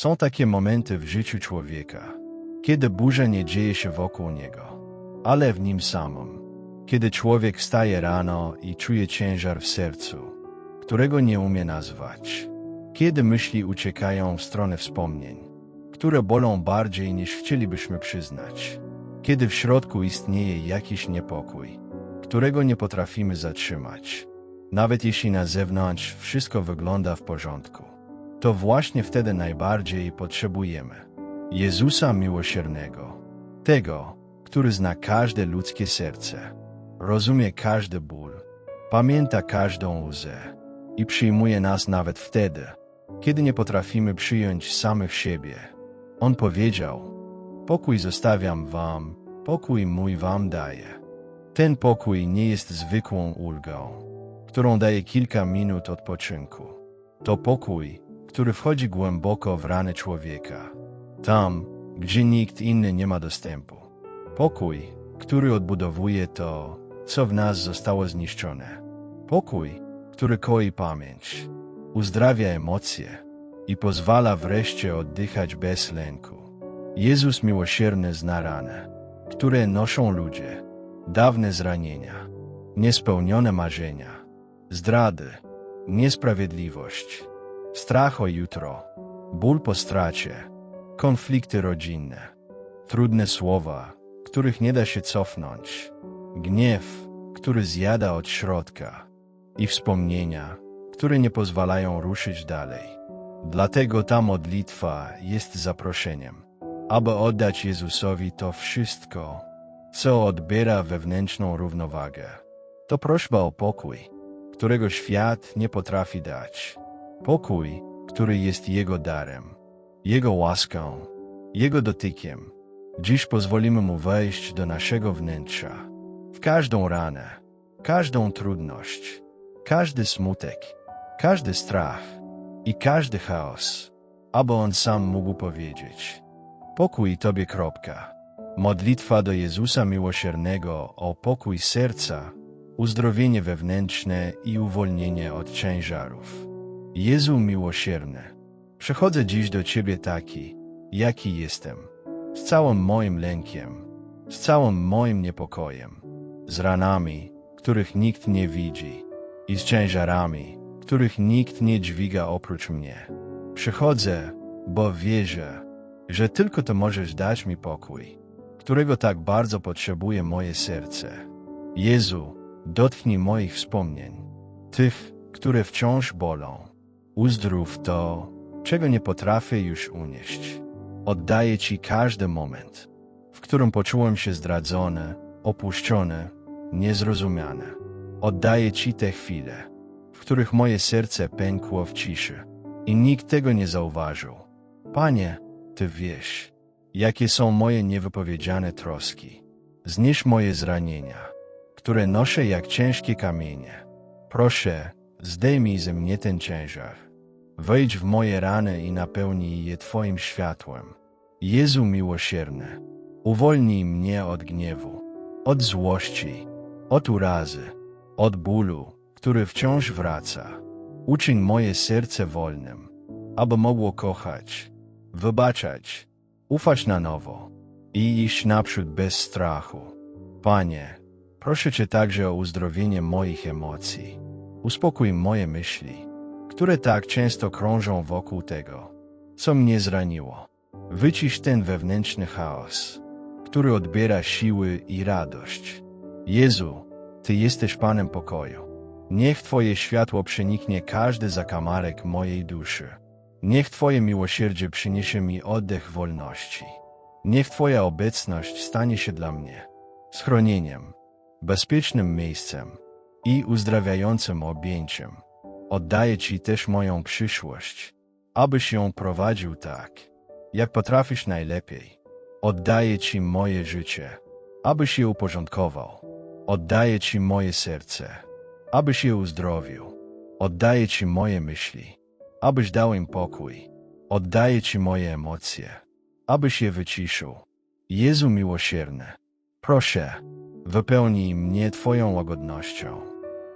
Są takie momenty w życiu człowieka, kiedy burza nie dzieje się wokół niego, ale w nim samym. Kiedy człowiek wstaje rano i czuje ciężar w sercu, którego nie umie nazwać. Kiedy myśli uciekają w stronę wspomnień, które bolą bardziej niż chcielibyśmy przyznać. Kiedy w środku istnieje jakiś niepokój, którego nie potrafimy zatrzymać. Nawet jeśli na zewnątrz wszystko wygląda w porządku, to właśnie wtedy najbardziej potrzebujemy Jezusa miłosiernego, tego, który zna każde ludzkie serce, rozumie każdy ból, pamięta każdą łzę i przyjmuje nas nawet wtedy, kiedy nie potrafimy przyjąć samych siebie. On powiedział: Pokój zostawiam wam, pokój mój wam daję. Ten pokój nie jest zwykłą ulgą, którą daje kilka minut odpoczynku. To pokój, który wchodzi głęboko w rany człowieka, tam, gdzie nikt inny nie ma dostępu. Pokój, który odbudowuje to, co w nas zostało zniszczone. Pokój, który koi pamięć, uzdrawia emocje i pozwala wreszcie oddychać bez lęku. Jezus miłosierny zna rany, które noszą ludzie, dawne zranienia, niespełnione marzenia, zdrady, niesprawiedliwość, strach o jutro, ból po stracie, konflikty rodzinne, trudne słowa, których nie da się cofnąć, gniew, który zjada od środka i wspomnienia, które nie pozwalają ruszyć dalej. Dlatego ta modlitwa jest zaproszeniem, aby oddać Jezusowi to wszystko, co odbiera wewnętrzną równowagę. To prośba o pokój, którego świat nie potrafi dać. Pokój, który jest Jego darem, Jego łaską, Jego dotykiem. Dziś pozwolimy Mu wejść do naszego wnętrza, w każdą ranę, każdą trudność, każdy smutek, każdy strach i każdy chaos, aby On sam mógł powiedzieć Pokój Tobie kropka. Modlitwa do Jezusa Miłosiernego o pokój serca, uzdrowienie wewnętrzne i uwolnienie od ciężarów. Jezu miłosierny, przychodzę dziś do Ciebie taki, jaki jestem, z całym moim lękiem, z całym moim niepokojem, z ranami, których nikt nie widzi i z ciężarami, których nikt nie dźwiga oprócz mnie. Przychodzę, bo wierzę, że tylko Ty możesz dać mi pokój, którego tak bardzo potrzebuje moje serce. Jezu, dotknij moich wspomnień, tych, które wciąż bolą. Uzdrów to, czego nie potrafię już unieść. Oddaję Ci każdy moment, w którym poczułem się zdradzony, opuszczony, niezrozumiany. Oddaję Ci te chwile, w których moje serce pękło w ciszy i nikt tego nie zauważył. Panie, Ty wiesz, jakie są moje niewypowiedziane troski. Znisz moje zranienia, które noszę jak ciężkie kamienie. Proszę, zdejmij ze mnie ten ciężar. Wejdź w moje rany i napełnij je Twoim światłem. Jezu miłosierny, uwolnij mnie od gniewu, od złości, od urazy, od bólu, który wciąż wraca. Uczyń moje serce wolnym, aby mogło kochać, wybaczać, ufać na nowo i iść naprzód bez strachu. Panie, proszę Cię także o uzdrowienie moich emocji. Uspokój moje myśli, które tak często krążą wokół tego, co mnie zraniło. Wycisz ten wewnętrzny chaos, który odbiera siły i radość. Jezu, Ty jesteś Panem pokoju. Niech Twoje światło przeniknie każdy zakamarek mojej duszy. Niech Twoje miłosierdzie przyniesie mi oddech wolności. Niech Twoja obecność stanie się dla mnie schronieniem, bezpiecznym miejscem i uzdrawiającym objęciem. Oddaję Ci też moją przyszłość, abyś ją prowadził tak, jak potrafisz najlepiej. Oddaję Ci moje życie, abyś je uporządkował. Oddaję Ci moje serce, abyś je uzdrowił. Oddaję Ci moje myśli, abyś dał im pokój. Oddaję Ci moje emocje, abyś je wyciszył. Jezu miłosierny, proszę, wypełnij mnie Twoją łagodnością,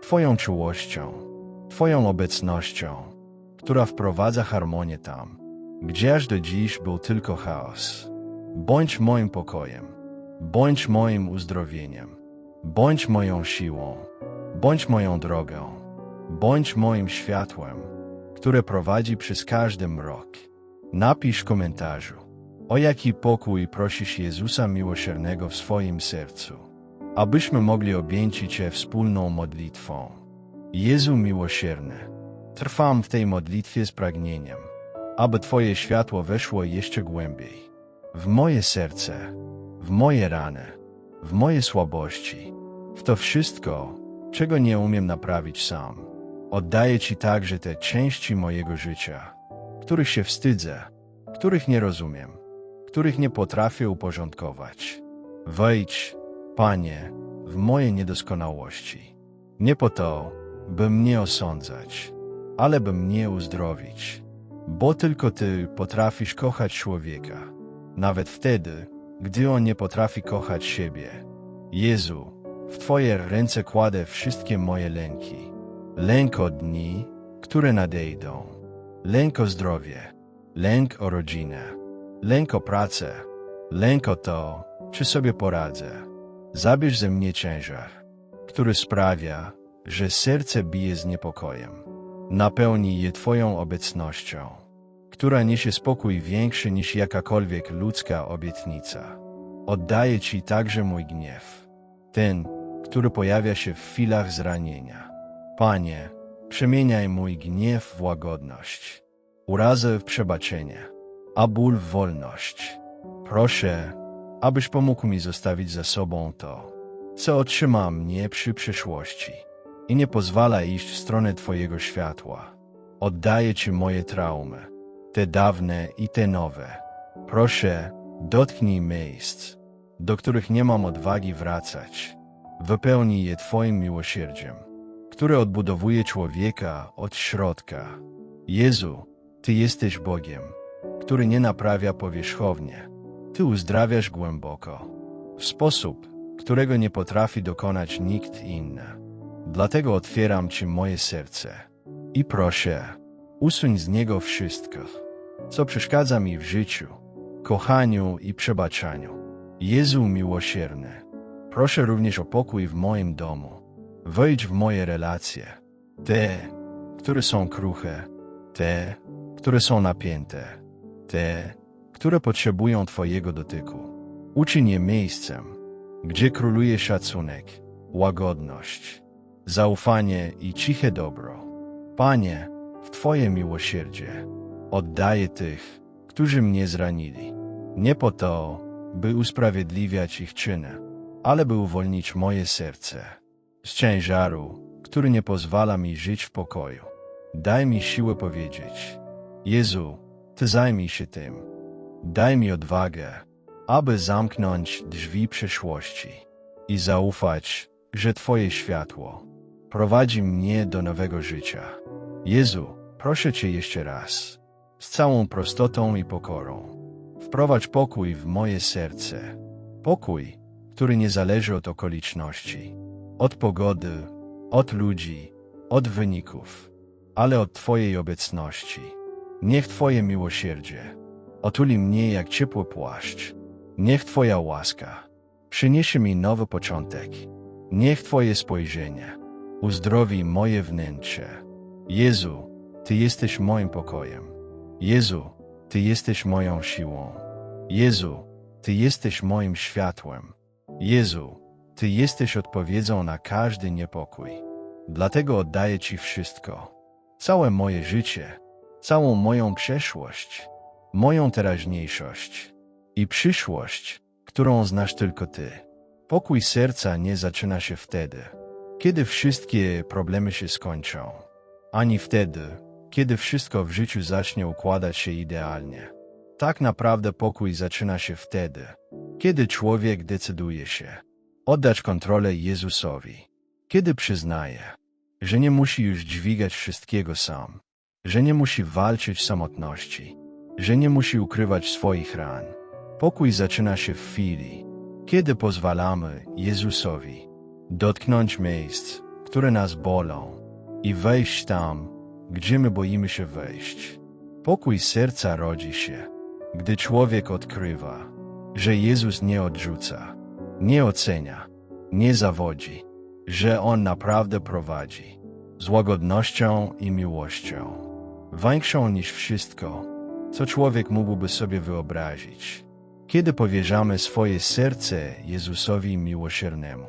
Twoją czułością, Twoją obecnością, która wprowadza harmonię tam, gdzie aż do dziś był tylko chaos. Bądź moim pokojem, bądź moim uzdrowieniem, bądź moją siłą, bądź moją drogą, bądź moim światłem, które prowadzi przez każdy mrok. Napisz w komentarzu, o jaki pokój prosisz Jezusa Miłosiernego w swoim sercu, abyśmy mogli objęć Cię wspólną modlitwą. Jezu Miłosierny, trwam w tej modlitwie z pragnieniem, aby Twoje światło weszło jeszcze głębiej. W moje serce, w moje rany, w moje słabości, w to wszystko, czego nie umiem naprawić sam. Oddaję Ci także te części mojego życia, których się wstydzę, których nie rozumiem, których nie potrafię uporządkować. Wejdź, Panie, w moje niedoskonałości. Nie po to, by mnie osądzać, ale by mnie uzdrowić. Bo tylko Ty potrafisz kochać człowieka, nawet wtedy, gdy on nie potrafi kochać siebie. Jezu, w Twoje ręce kładę wszystkie moje lęki. Lęk o dni, które nadejdą. Lęk o zdrowie. Lęk o rodzinę. Lęk o pracę. Lęk o to, czy sobie poradzę. Zabierz ze mnie ciężar, który sprawia, że serce bije z niepokojem. Napełnij je Twoją obecnością, która niesie spokój większy niż jakakolwiek ludzka obietnica. Oddaję Ci także mój gniew, ten, który pojawia się w chwilach zranienia. Panie, przemieniaj mój gniew w łagodność, urazę w przebaczenie, a ból w wolność. Proszę, abyś pomógł mi zostawić za sobą to, co otrzyma mnie przy przyszłości i nie pozwala iść w stronę Twojego światła. Oddaję Ci moje traumy, te dawne i te nowe. Proszę, dotknij miejsc, do których nie mam odwagi wracać. Wypełnij je Twoim miłosierdziem, które odbudowuje człowieka od środka. Jezu, Ty jesteś Bogiem, który nie naprawia powierzchownie. Ty uzdrawiasz głęboko, w sposób, którego nie potrafi dokonać nikt inny. Dlatego otwieram Ci moje serce i proszę, usuń z niego wszystko, co przeszkadza mi w życiu, kochaniu i przebaczaniu. Jezu miłosierny, proszę również o pokój w moim domu. Wejdź w moje relacje, te, które są kruche, te, które są napięte, te, które potrzebują Twojego dotyku. Uczyń je miejscem, gdzie króluje szacunek, łagodność, zaufanie i ciche dobro. Panie, w Twoje miłosierdzie oddaję tych, którzy mnie zranili. Nie po to, by usprawiedliwiać ich czyny, ale by uwolnić moje serce z ciężaru, który nie pozwala mi żyć w pokoju. Daj mi siłę powiedzieć: Jezu, Ty zajmij się tym. Daj mi odwagę, aby zamknąć drzwi przeszłości i zaufać, że Twoje światło prowadzi mnie do nowego życia. Jezu, proszę Cię jeszcze raz, z całą prostotą i pokorą. Wprowadź pokój w moje serce. Pokój, który nie zależy od okoliczności, od pogody, od ludzi, od wyników, ale od Twojej obecności. Niech Twoje miłosierdzie otuli mnie jak ciepły płaszcz. Niech Twoja łaska przyniesie mi nowy początek. Niech Twoje spojrzenie uzdrowi moje wnętrze. Jezu, Ty jesteś moim pokojem. Jezu, Ty jesteś moją siłą. Jezu, Ty jesteś moim światłem. Jezu, Ty jesteś odpowiedzią na każdy niepokój. Dlatego oddaję Ci wszystko. Całe moje życie, całą moją przeszłość, moją teraźniejszość i przyszłość, którą znasz tylko Ty. Pokój serca nie zaczyna się wtedy, kiedy wszystkie problemy się skończą, ani wtedy, kiedy wszystko w życiu zacznie układać się idealnie. Tak naprawdę pokój zaczyna się wtedy, kiedy człowiek decyduje się oddać kontrolę Jezusowi, kiedy przyznaje, że nie musi już dźwigać wszystkiego sam, że nie musi walczyć samotności, że nie musi ukrywać swoich ran. Pokój zaczyna się w chwili, kiedy pozwalamy Jezusowi dotknąć miejsc, które nas bolą i wejść tam, gdzie my boimy się wejść. Pokój serca rodzi się, gdy człowiek odkrywa, że Jezus nie odrzuca, nie ocenia, nie zawodzi, że On naprawdę prowadzi z łagodnością i miłością, większą niż wszystko, co człowiek mógłby sobie wyobrazić. Kiedy powierzamy swoje serce Jezusowi miłosiernemu,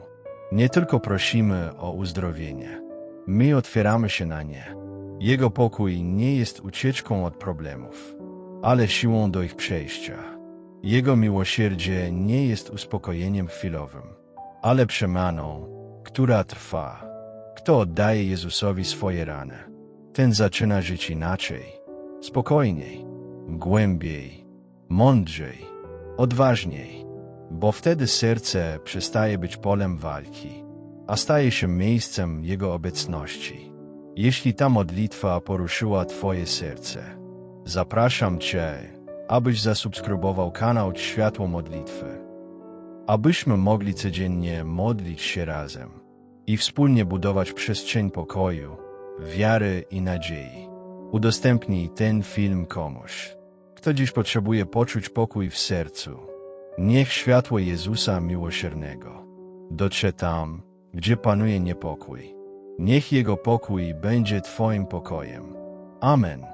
nie tylko prosimy o uzdrowienie, my otwieramy się na nie. Jego pokój nie jest ucieczką od problemów, ale siłą do ich przejścia. Jego miłosierdzie nie jest uspokojeniem chwilowym, ale przemaną, która trwa. Kto oddaje Jezusowi swoje rany, ten zaczyna żyć inaczej, spokojniej, głębiej, mądrzej, odważniej, bo wtedy serce przestaje być polem walki, a staje się miejscem Jego obecności. Jeśli ta modlitwa poruszyła Twoje serce, zapraszam Cię, abyś zasubskrybował kanał Światło Modlitwy, abyśmy mogli codziennie modlić się razem i wspólnie budować przestrzeń pokoju, wiary i nadziei. Udostępnij ten film komuś, kto dziś potrzebuje poczuć pokój w sercu. Niech światło Jezusa miłosiernego dotrze tam, gdzie panuje niepokój. Niech Jego pokój będzie Twoim pokojem. Amen.